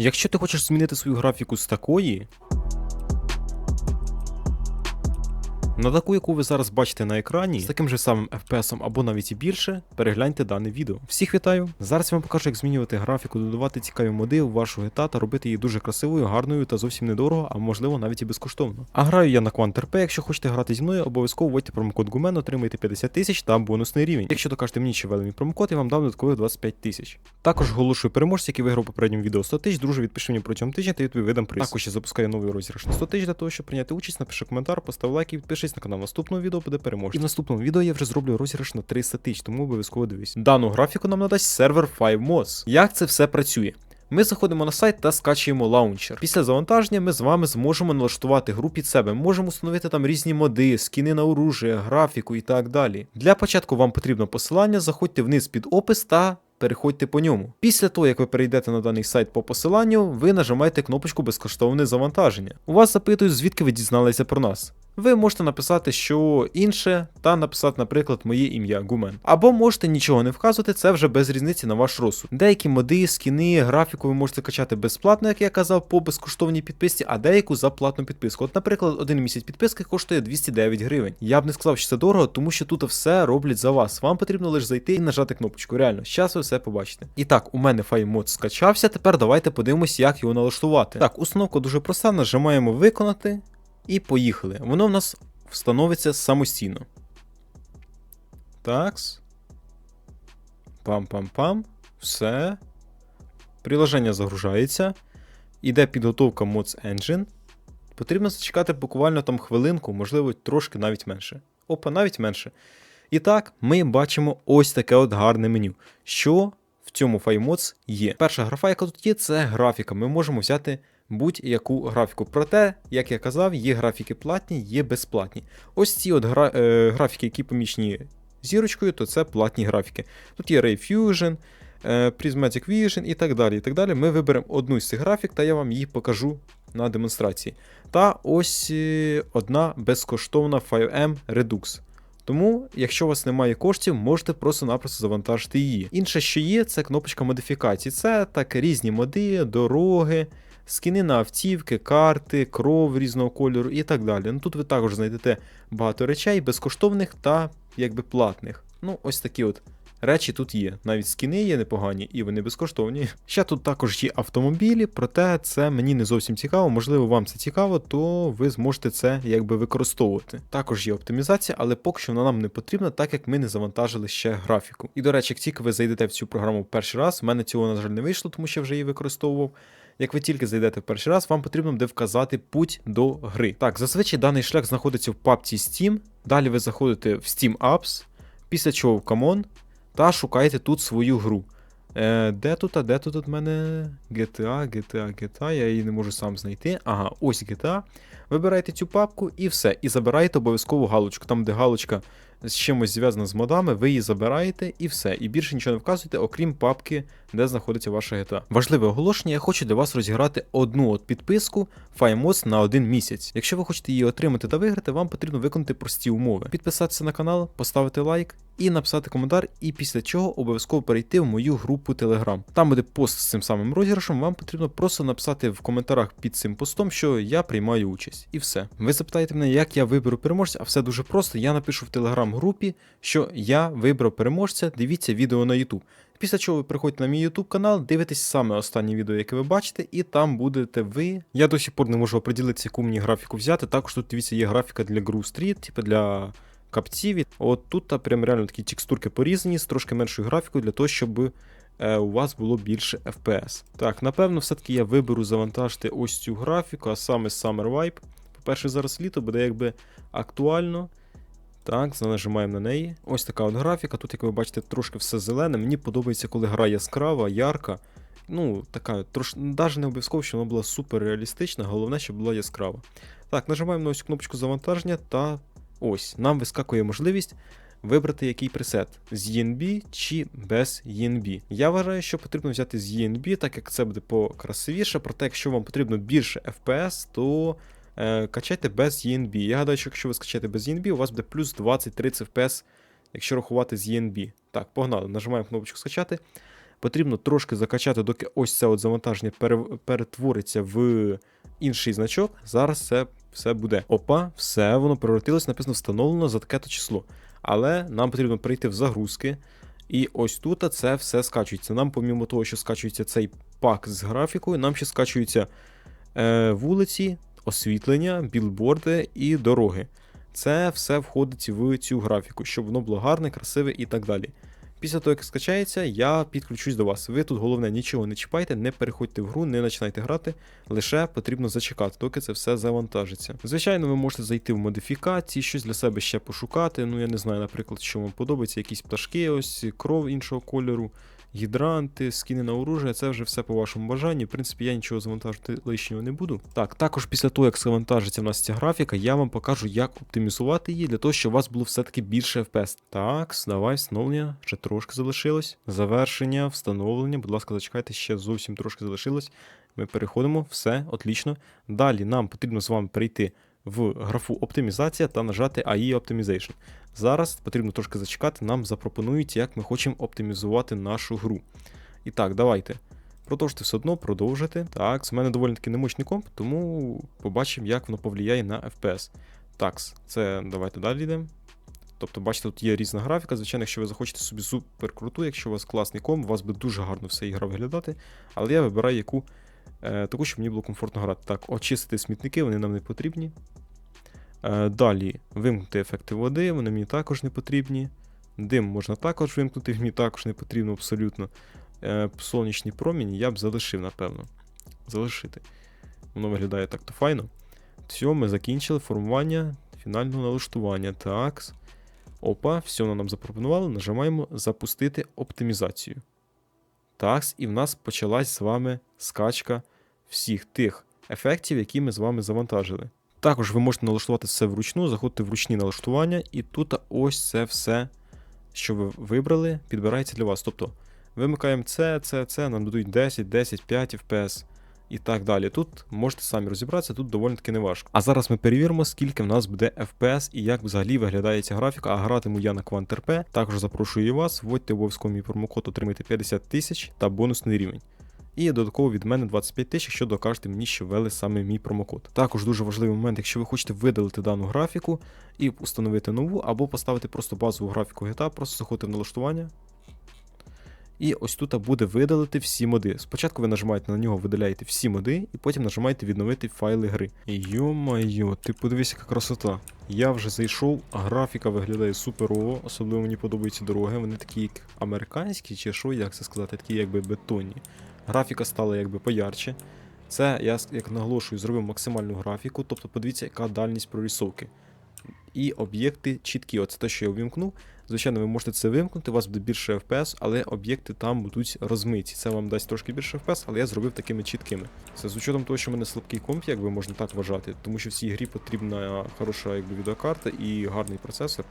Якщо ти хочеш змінити свою графіку з такої. На таку, яку ви зараз бачите на екрані, з таким же самим FPS або навіть і більше, перегляньте дане відео. Всіх вітаю! Зараз я вам покажу, як змінювати графіку, додавати цікаві моди у вашу GTA та робити її дуже красивою, гарною та зовсім недорого, а можливо навіть і безкоштовно. А граю я на QuantRP, якщо хочете грати зі мною, обов'язково вводьте промокод GUMEN, отримаєте 50 тисяч та бонусний рівень. Якщо докажете мені, що ввели промокод, я вам дам додаткових 25 тисяч. Також оголошую переможця, який виграв попередньому відео 100 тисяч, друже, відпиши мені протягом тижня та я тобі видам приз. Також я запускаю новий розіграш на 100 тисяч для того, щоб прийняти участь, напиши коментар, постав лайк і підпишись на канал. Наступного відео буде переможець. І в наступному відео я вже зроблю розіграш на 300 тисяч, тому обов'язково дивись. Дану графіку нам надасть сервер 5mods. Як це все працює? Ми заходимо на сайт та скачуємо лаунчер. Після завантаження ми з вами зможемо налаштувати гру під себе. Можемо встановити там різні моди, скіни на оружие, графіку і так далі. Для початку вам потрібно посилання, заходьте вниз під опис та. Переходьте по ньому. Після того, як ви перейдете на даний сайт по посиланню, ви нажимаєте кнопочку безкоштовне завантаження. У вас запитують, звідки ви дізналися про нас. Ви можете написати що інше, та написати, наприклад, моє ім'я Гумен. Або можете нічого не вказувати, це вже без різниці на ваш розсуд. Деякі моди, скіни, графіку ви можете качати безплатно, як я казав, по безкоштовній підписці, а деяку за платну підписку. От, наприклад, один місяць підписки коштує 209 гривень. Я б не сказав, що це дорого, тому що тут все роблять за вас. Вам потрібно лише зайти і нажати кнопочку. Реально, зараз ви все побачите. І так, у мене файмод скачався. Тепер давайте подивимось, як його налаштувати. Так, установка дуже проста, нажимаємо виконати. І поїхали. Воно в нас встановиться самостійно. Такс. Пам-пам-пам. Все. Приложення загружається. Іде підготовка Mods Engine. Потрібно зачекати буквально там хвилинку, можливо, трошки навіть менше. Опа, навіть менше. І так, ми бачимо ось таке от гарне меню. Що в цьому FileMods є? Перша графа, яка тут є, це графіка. Ми можемо взяти будь-яку графіку. Проте, як я казав, є графіки платні, є безплатні. Ось ці от гра... е, графіки, які помічені зірочкою, то це платні графіки. Тут є Ray Fusion, е, Prismatic Vision і так далі. і так далі. Ми виберемо одну з цих графік, та я вам її покажу на демонстрації. Та ось е, одна безкоштовна 5M Redux. Тому, якщо у вас немає коштів, можете просто-напросто завантажити її. Інше, що є, це кнопочка модифікації. Це так різні моди, дороги, скіни на автівки, карти, кров різного кольору і так далі. Ну тут ви також знайдете багато речей, безкоштовних та якби платних. Ну, ось такі от. Речі тут є, навіть скіни є непогані, і вони безкоштовні. Ще тут також є автомобілі, проте це мені не зовсім цікаво. Можливо, вам це цікаво, то ви зможете це якби використовувати. Також є оптимізація, але поки що вона нам не потрібна, так як ми не завантажили ще графіку. І до речі, як тільки ви зайдете в цю програму перший раз, в мене цього, на жаль, не вийшло, тому що вже її використовував. Як ви тільки зайдете в перший раз, вам потрібно буде вказати путь до гри. Так, зазвичай даний шлях знаходиться в папці Steam. Далі ви заходите в Steam Apps, після чого в Common, та шукайте тут свою гру. Е, Де тут, а де тут от мене GTA, GTA, GTA, я її не можу сам знайти. Ага, ось GTA. Вибирайте цю папку і все. І забирайте обов'язково галочку. Там, де галочка з чимось зв'язана з модами, ви її забираєте і все. І більше нічого не вказуєте, окрім папки, де знаходиться ваша GTA. Важливе оголошення, я хочу для вас розіграти одну от підписку FireMods на один місяць. Якщо ви хочете її отримати та виграти, вам потрібно виконати прості умови: підписатися на канал, поставити лайк. І написати коментар, і після чого обов'язково перейти в мою групу Telegram. Там буде пост з цим самим розіграшем. Вам потрібно просто написати в коментарях під цим постом, що я приймаю участь. І все. Ви запитаєте мене, як я виберу переможця, а все дуже просто. Я напишу в телеграм-групі, що я вибрав переможця. Дивіться відео на YouTube. Після чого ви приходите на мій YouTube канал, дивитесь саме останнє відео, яке ви бачите, і там будете ви. Я до сих пор не можу оприділитися, яку мені графіку взяти. Також тут дивіться, є графіка для Groove Street, типу для капців. От тут та прям реально такі текстурки порізані з трошки меншою графікою для того, щоб е, у вас було більше FPS. Так, напевно, все-таки я виберу завантажити ось цю графіку, а саме Summer Vibe. По-перше, зараз літо буде якби актуально. Так, нажимаємо на неї. Ось така от графіка. Тут, як ви бачите, трошки все зелене. Мені подобається, коли гра яскрава, ярка. Ну, така, трош... навіть не обов'язково, що вона була супер реалістична, головне, щоб була яскрава. Так, нажимаємо на ось кнопочку завантаження та ось нам вискакує можливість вибрати який пресет з ENB чи без ENB. Я вважаю, що потрібно взяти з ENB, так як це буде покрасивіше, проте, якщо вам потрібно більше FPS, то качайте без ENB. Я гадаю, що якщо ви скачаєте без ENB, у вас буде плюс 20-30 FPS, якщо рахувати з ENB. Так, погнали, нажимаємо кнопочку скачати. Потрібно трошки закачати, доки ось це от завантаження перетвориться в інший значок. Зараз це все буде. Опа, все, воно превратилось, написано встановлено за таке-то число. Але нам потрібно перейти в загрузки. І ось тут це все скачується. Нам, помімо того, що скачується цей пак з графікою, нам ще скачуються е, вулиці, освітлення, білборди і дороги. Це все входить в цю графіку, щоб воно було гарне, красиве і так далі. Після того, як скачається, я підключусь до вас. Ви тут головне нічого не чіпайте, не переходьте в гру, не починайте грати, лише потрібно зачекати, доки це все завантажиться. Звичайно, ви можете зайти в модифікації, щось для себе ще пошукати. Ну, я не знаю, наприклад, що вам подобається, якісь пташки, ось кров іншого кольору, гідранти, скіни на оружие, це вже все по вашому бажанню. В принципі, я нічого завантажити лишнього не буду. Так, також після того, як завантажиться в нас ця графіка, я вам покажу, як оптимізувати її для того, щоб у вас було все-таки більше FPS. Так, давай встановлення, ще трошки залишилось. Завершення, встановлення. Будь ласка, зачекайте, ще зовсім трошки залишилось. Ми переходимо, все, отлично. Далі нам потрібно з вами перейти в графу оптимізація та нажати AI Optimization. Зараз потрібно трошки зачекати, нам запропонують, як ми хочемо оптимізувати нашу гру. І так, давайте. Продовжити все одно, продовжити. Так, з мене доволі таки немощний комп, тому побачимо, як воно повлияє на FPS. Так, це давайте далі йдемо. Тобто, бачите, тут є різна графіка. Звичайно, якщо ви захочете собі супер круту, якщо у вас класний комп, у вас буде дуже гарно все ігра виглядати. Але я вибираю яку таку, щоб мені було комфортно грати. Так, очистити смітники, вони нам не потрібні. Е, далі вимкнути ефекти води, вони мені також не потрібні. Дим можна також вимкнути, мені також не потрібно абсолютно. Е, сонячні проміні я б залишив, напевно. Залишити. Воно виглядає так-то файно. Все, ми закінчили формування фінального налаштування. Так. Опа, все воно нам запропонувало. Нажимаємо запустити оптимізацію. Так, і в нас почалась з вами скачка всіх тих ефектів, які ми з вами завантажили. Також ви можете налаштувати все вручну, заходите в ручні налаштування, і тут ось це все, що ви вибрали, підбирається для вас. Тобто вимикаємо це, це, це, нам дадуть 10, 10, 5 FPS і так далі. Тут можете самі розібратися, тут доволі таки неважко. А зараз ми перевіримо, скільки в нас буде FPS і як взагалі виглядає ця графіка. А гратиму я на QuantRP. Також запрошую вас, вводьте обов'язково мій промокод, отримайте 50 тисяч та бонусний рівень. І додатково від мене 25 тисяч, якщо докажете мені, що ввели саме мій промокод. Також дуже важливий момент, якщо ви хочете видалити дану графіку і установити нову, або поставити просто базову графіку GTA, просто заходите в налаштування. І ось тут буде видалити всі моди. Спочатку ви нажимаєте на нього, видаляєте всі моди, і потім нажимаєте відновити файли гри. Йо-майо, ти подивись, яка красота. Я вже зайшов, графіка виглядає суперово, особливо мені подобаються дороги. Вони такі як американські, чи що, як це сказати, такі якби бетонні. Графіка стала якби поярче. Це я як наголошую, зробив максимальну графіку, тобто подивіться, яка дальність прорисовки. І об'єкти чіткі. Оце те, що я увімкнув. Звичайно, ви можете це вимкнути, у вас буде більше FPS, але об'єкти там будуть розмиті. Це вам дасть трошки більше FPS, але я зробив такими чіткими. Це з учетом того, що в мене слабкий комп, як би можна так вважати, тому що в цій грі потрібна хороша якби, відеокарта і гарний процесор.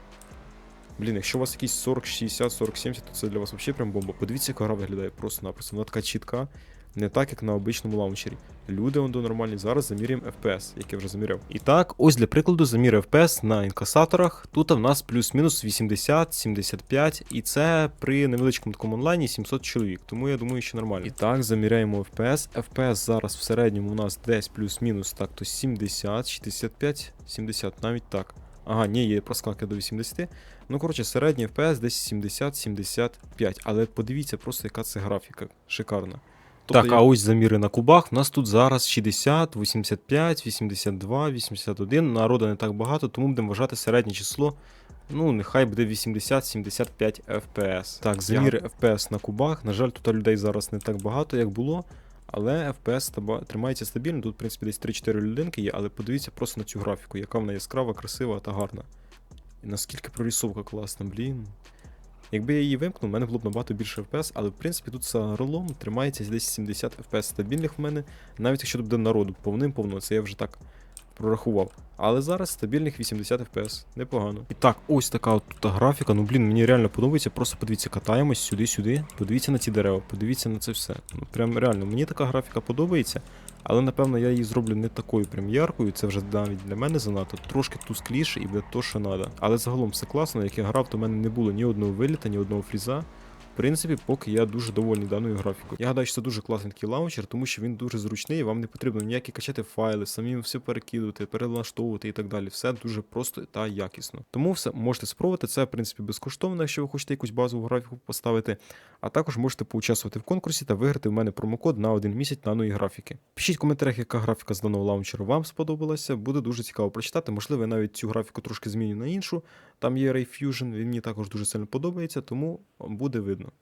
Блін, якщо у вас якийсь 40, 60, 40, 70, то це для вас взагалі прям бомба. Подивіться, яка гра виглядає просто-напросто. Вона така чітка, не так, як на обичному лаунчері. Люди он до нормальні. Зараз заміряємо FPS, як я вже заміряв. І так, ось для прикладу, замір FPS на інкасаторах. Тут в нас плюс-мінус 80, 75, і це при невеличкому такому онлайні 700 чоловік. Тому я думаю, що нормально. І так, заміряємо FPS. FPS зараз в середньому у нас десь плюс-мінус так, то 70, 65, 70, навіть так. Ага, ні, є проскалки до 80. Ну, коротше, середній FPS десь 70-75. Але подивіться просто, яка це графіка. Шикарна. Так, а ось заміри на кубах. У нас тут зараз 60, 85, 82, 81. Народу не так багато, тому будемо вважати середнє число. Ну, нехай буде 80-75 FPS. Так, заміри FPS на кубах. На жаль, тут людей зараз не так багато, як було. Але FPS тримається стабільно. Тут, в принципі, десь 3-4 людинки є, але подивіться просто на цю графіку, яка вона яскрава, красива та гарна. І наскільки прорисовка класна, блін. Якби я її вимкнув, в мене було б набагато більше FPS, але в принципі тут за ролом тримається десь 70 FPS стабільних в мене, навіть якщо буде народу повним-повно, це я вже так прорахував. Але зараз стабільних 80 FPS, непогано. І так, ось така от тут графіка. Ну блін, мені реально подобається. Просто подивіться, катаємось сюди-сюди. Подивіться на ці дерева, подивіться на це все. Ну прям реально, мені така графіка подобається. Але напевно я її зроблю не такою прям яркою, це вже навіть для мене занадто, трошки тускліше і буде то, що треба. Але загалом все класно, як я грав, то в мене не було ні одного виліта, ні одного фріза. Принципі, поки я дуже довольний даною графікою. Я гадаю, що це дуже класний такий лаунчер, тому що він дуже зручний, вам не потрібно ніякі качати файли, самим все перекидувати, перелаштовувати і так далі. Все дуже просто та якісно. Тому все можете спробувати. Це, в принципі, безкоштовно, якщо ви хочете якусь базову графіку поставити. А також можете поучаствувати в конкурсі та виграти в мене промокод на один місяць даної графіки. Пишіть в коментарях, яка графіка з даного лаунчеру вам сподобалася. Буде дуже цікаво прочитати. Можливо, я навіть цю графіку трошки зміню на іншу. Там є Ray Fusion, він мені також дуже сильно подобається, тому буде видно.